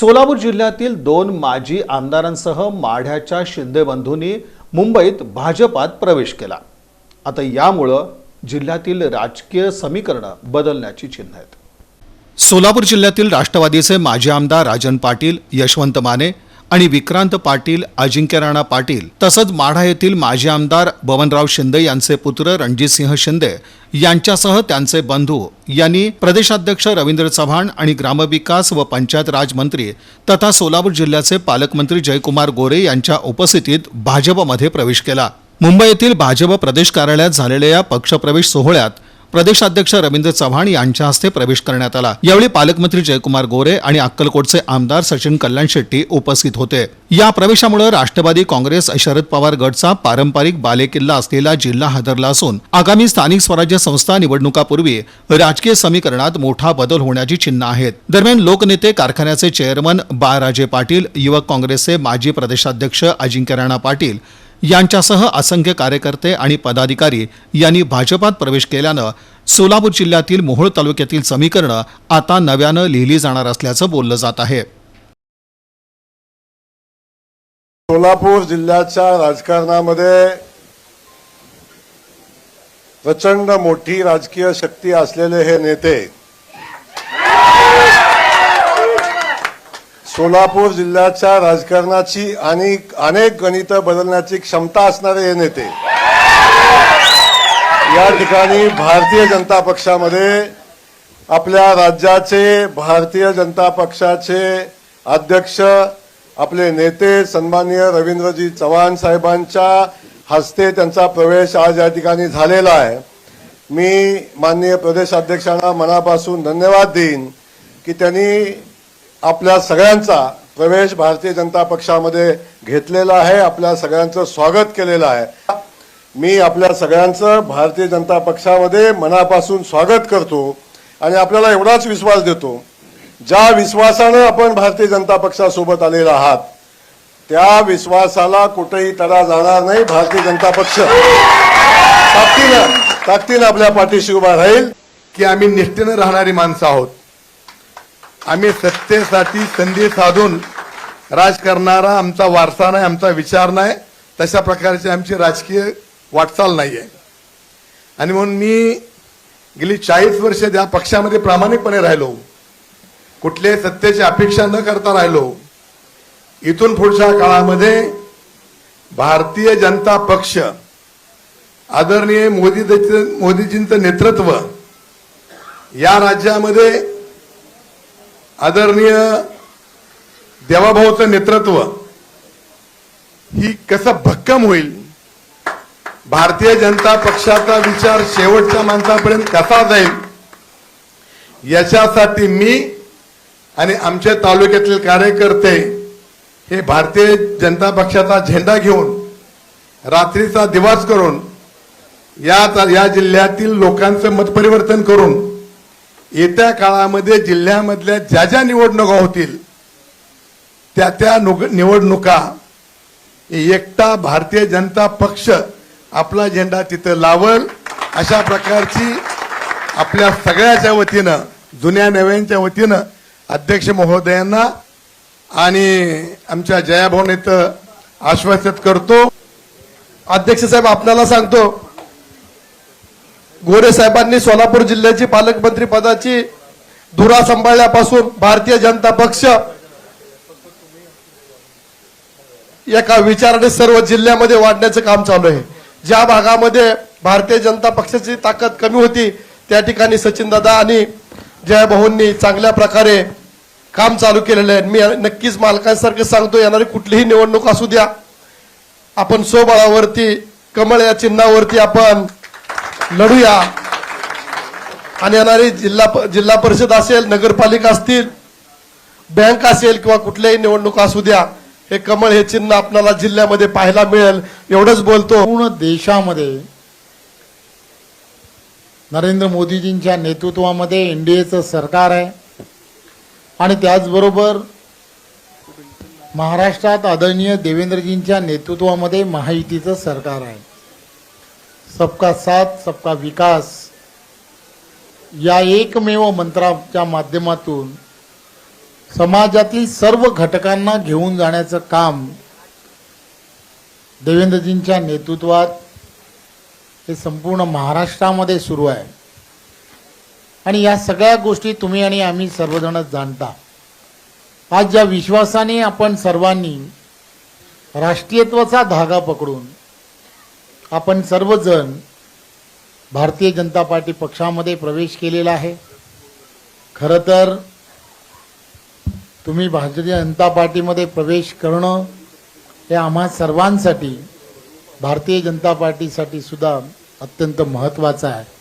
सोलापूर जिल्ह्यातील दोन माजी आमदारांसह माढ्याच्या शिंदे बंधूंनी मुंबईत भाजपात प्रवेश केला. आता यामुळं जिल्ह्यातील राजकीय समीकरणं बदलण्याची चिन्ह आहेत. सोलापूर जिल्ह्यातील राष्ट्रवादीचे माजी आमदार राजन पाटील यशवंत माने आणि विक्रांत पाटील अजिंक्य राणा पाटील तसंच माढा येथील माजी आमदार बबनराव शिंदे यांचे पुत्र रणजितसिंह शिंदे यांच्यासह त्यांचे बंधू यांनी प्रदेशाध्यक्ष रवींद्र चव्हाण आणि ग्रामविकास व पंचायत राज मंत्री तथा सोलापूर जिल्ह्याचे पालकमंत्री जयकुमार गोरे यांच्या उपस्थितीत भाजपमध्ये प्रवेश केला. मुंबईतील भाजप प्रदेश कार्यालयात झालेल्या या पक्षप्रवेश सोहळ्यात प्रदेशाध्यक्ष रवींद्र चव्हाण यांच्या हस्ते प्रवेश करण्यात आला. यावेळी पालकमंत्री जयकुमार गोरे आणि अक्कलकोटचे आमदार सचिन कल्याण शेट्टी उपस्थित होते. या प्रवेशामुळे राष्ट्रवादी काँग्रेस शरद पवार गटचा पारंपरिक बालेकिल्ला असलेला जिल्हा हादरला असून आगामी स्थानिक स्वराज्य संस्था निवडणुकापूर्वी राजकीय समीकरणात मोठा बदल होण्याची चिन्ह आहेत. दरम्यान लोकनेते कारखान्याचे चेअरमन बाळराजे पाटील युवक काँग्रेसचे माजी प्रदेशाध्यक्ष अजिंक्य राणा पाटील यांच्यासह असंख्य कार्यकर्ते आणि पदाधिकारी यांनी भाजपात प्रवेश केल्यानं सोलापूर जिल्ह्यातील मोहोळ तालुक्यातील समीकरणं आता नव्यानं लिहिली जाणार असल्याचं बोललं जात आहे. सोलापूर जिल्ह्याच्या राजकारणामध्ये प्रचंड मोठी राजकीय शक्ती असलेले हे नेते सोलापूर जिल्ह्याच्या राजकारणाची आणि अनेक गणितं बदलण्याची क्षमता असणारे हे नेते. या ठिकाणी भारतीय जनता पक्षामध्ये आपल्या राज्याचे भारतीय जनता पक्षाचे अध्यक्ष आपले नेते सन्माननीय रवींद्रजी चव्हाण साहेबांच्या हस्ते त्यांचा प्रवेश आज या ठिकाणी झालेला आहे. मी माननीय प्रदेशाध्यक्षांना मनापासून धन्यवाद देईन की त्यांनी आपल्या सगळ्यांचा प्रवेश भारतीय जनता पक्षामध्ये घेतलेला आहे आपल्या सगळ्यांचं स्वागत केलेलं आहे. मी आपल्या सगळ्यांचं भारतीय जनता पक्षामध्ये मनापासून स्वागत करतो आणि आपल्याला एवढाच विश्वास देतो ज्या विश्वासानं आपण भारतीय जनता पक्षासोबत आलेला आहात त्या विश्वासाला कुठेही तडा जाणार नाही भारतीय जनता पक्ष. ताकदीनं ताकदीनं आपल्या पाठीशी उभा राहील. की आम्ही निष्ठेनं राहणारी माणसं आहोत. आम्ही सत्तेसाठी संधी साधून राज करणारा आमचा वारसा नाही आमचा विचार नाही. तशा प्रकारची आमची राजकीय वाटचाल नाही आहे आणि म्हणून मी गेली चाळीस वर्ष त्या पक्षामध्ये प्रामाणिकपणे राहिलो कुठल्याही सत्तेची अपेक्षा न करता राहिलो इथून पुढच्या काळामध्ये भारतीय जनता पक्ष आदरणीय मोदी मोदीजींचं नेतृत्व या राज्यामध्ये आदरणीय देवाभाऊचं नेतृत्व ही कसं भक्कम होईल? भारतीय जनता पक्षाचा विचार शेवटच्या माणसापर्यंत कसा जाईल? याच्यासाठी मी आणि आमच्या तालुक्यातील कार्यकर्ते हे भारतीय जनता पक्षाचा झेंडा घेऊन रात्रीचा दिवस करून या या जिल्ह्यातील लोकांचं मतपरिवर्तन करून येत्या काळामध्ये जिल्ह्यामधल्या ज्या ज्या निवडणुका होतील त्या त्या नुग- निवडणुका एकटा भारतीय जनता पक्ष आपला झेंडा तिथं लावल अशा प्रकारची आपल्या सगळ्याच्या वतीनं जुन्या नव्यांच्या वतीनं अध्यक्ष महोदयांना आणि आमच्या जयाभाऊन इथं आश्वासित करतो. अध्यक्ष साहेब आपल्याला सांगतो गोरे साहेबांनी सोलापूर जिल्ह्याची पालकमंत्री पदाची धुरा सांभाळल्यापासून भारतीय जनता पक्ष एका विचाराने सर्व जिल्ह्यामध्ये वाढण्याचं काम चालू आहे. ज्या भागामध्ये भारतीय जनता पक्षाची ताकद कमी होती त्या ठिकाणी सचिनदादा आणि जयभाऊंनी चांगल्या प्रकारे काम चालू केलेलं आहे. मी नक्कीच मालकांसारखं सांगतो येणारी कुठलीही निवडणूक असू द्या. आपण स्वबळावरती कमळ या चिन्हावरती आपण लढूया. आणि येणारी जिल्हा जिल्हा परिषद असेल नगरपालिका असतील बँक असेल किंवा कुठल्याही निवडणुका असू द्या हे कमळ हे चिन्ह आपल्याला जिल्ह्यामध्ये पाहायला मिळेल. एवढंच बोलतो. पूर्ण देशामध्ये नरेंद्र मोदीजींच्या नेतृत्वामध्ये एन डी एचं सरकार आहे. आणि त्याचबरोबर महाराष्ट्रात आदरणीय देवेंद्रजींच्या नेतृत्वामध्ये महायुतीचं सरकार आहे. सबका साथ सबका विकास. या एकमेव मंत्राच्या माध्यमातून समाजातील सर्व घटकांना घेऊन जाण्याचं काम देवेंद्रजींच्या नेतृत्वात हे संपूर्ण महाराष्ट्रामध्ये सुरू आहे. आणि या सगळ्या गोष्टी तुम्ही आणि आम्ही सर्वजणच जाणता. आज ज्या विश्वासाने आपण सर्वांनी राष्ट्रीयत्वाचा धागा पकडून आपण सर्वजण भारतीय जनता पार्टी पक्षामध्ये प्रवेश केलेला आहे. खरं तर तुम्ही भारतीय जनता पार्टीमध्ये प्रवेश करणं हे आम्हा सर्वांसाठी भारतीय जनता पार्टीसाठी सुद्धा अत्यंत महत्त्वाचं आहे.